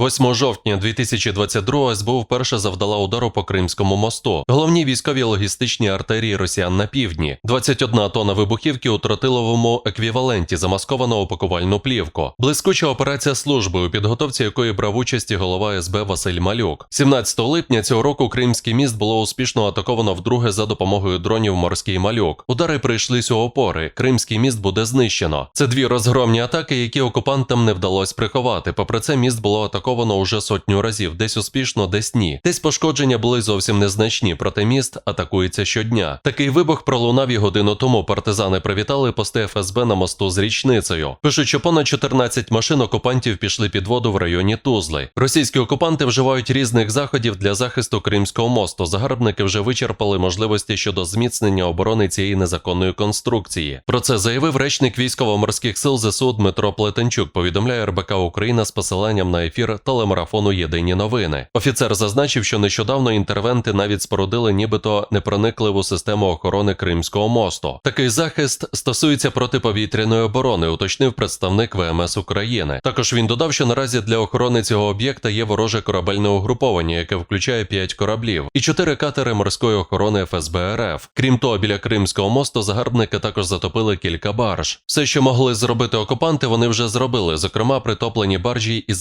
8 жовтня 2022 СБУ вперше завдала удару по Кримському мосту, головній військовій логістичній артерії росіян на півдні. 21 тонна вибухівки у тротиловому еквіваленті замасковано у пакувальну плівку. Блискуча операція служби, у підготовці якої брав участь і голова СБ Василь Малюк. 17 липня цього року Кримський міст було успішно атаковано вдруге за допомогою дронів Морський малюк. Удари прийшлись у опори. Кримський міст буде знищено. Це дві розгромні атаки, які окупантам не вдалося приховати. Попри це, міст було атаковано уже сотню разів, десь успішно, десь ні. Десь пошкодження були зовсім незначні, проте міст атакується щодня. Такий вибух пролунав і годину тому. Партизани привітали пости ФСБ на мосту з річницею. Пишуть, що понад 14 машин окупантів пішли під воду в районі Тузли. Російські окупанти вживають різних заходів для захисту Кримського мосту. Загарбники вже вичерпали можливості щодо зміцнення оборони цієї незаконної конструкції. Про це заявив речник військово-морських сил ЗСУ Дмитро Плетенчук. Повідомляє РБК Україна з посиланням на ефір телемарафону Єдині новини. Офіцер зазначив, що нещодавно інтервенти навіть спорудили, нібито непроникливу систему охорони Кримського мосту. Такий захист стосується протиповітряної оборони, уточнив представник ВМС України. Також він додав, що наразі для охорони цього об'єкта є вороже корабельне угруповання, яке включає 5 кораблів і 4 катери морської охорони ФСБ РФ. Крім того, біля Кримського мосту загарбники також затопили кілька барж. Все, що могли зробити окупанти, вони вже зробили, зокрема притоплені баржі із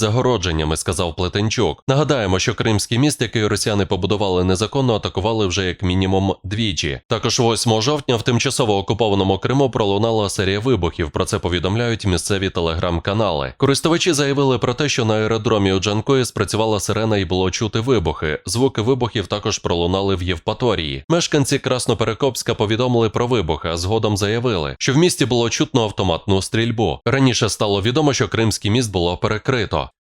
загородженнями, сказав Плетенчук. Нагадаємо, що Кримський міст, який росіяни побудували незаконно, атакували вже як мінімум двічі. Також 8 жовтня в тимчасово окупованому Криму пролунала серія вибухів. Про це повідомляють місцеві телеграм-канали. Користувачі заявили про те, що на аеродромі у Джанкої спрацювала сирена і було чути вибухи. Звуки вибухів також пролунали в Євпаторії. Мешканці Красноперекопська повідомили про вибухи, а згодом заявили, що в місті було чутно автоматну стрільбу. Раніше стало відомо, що Кримський міст було перекрито.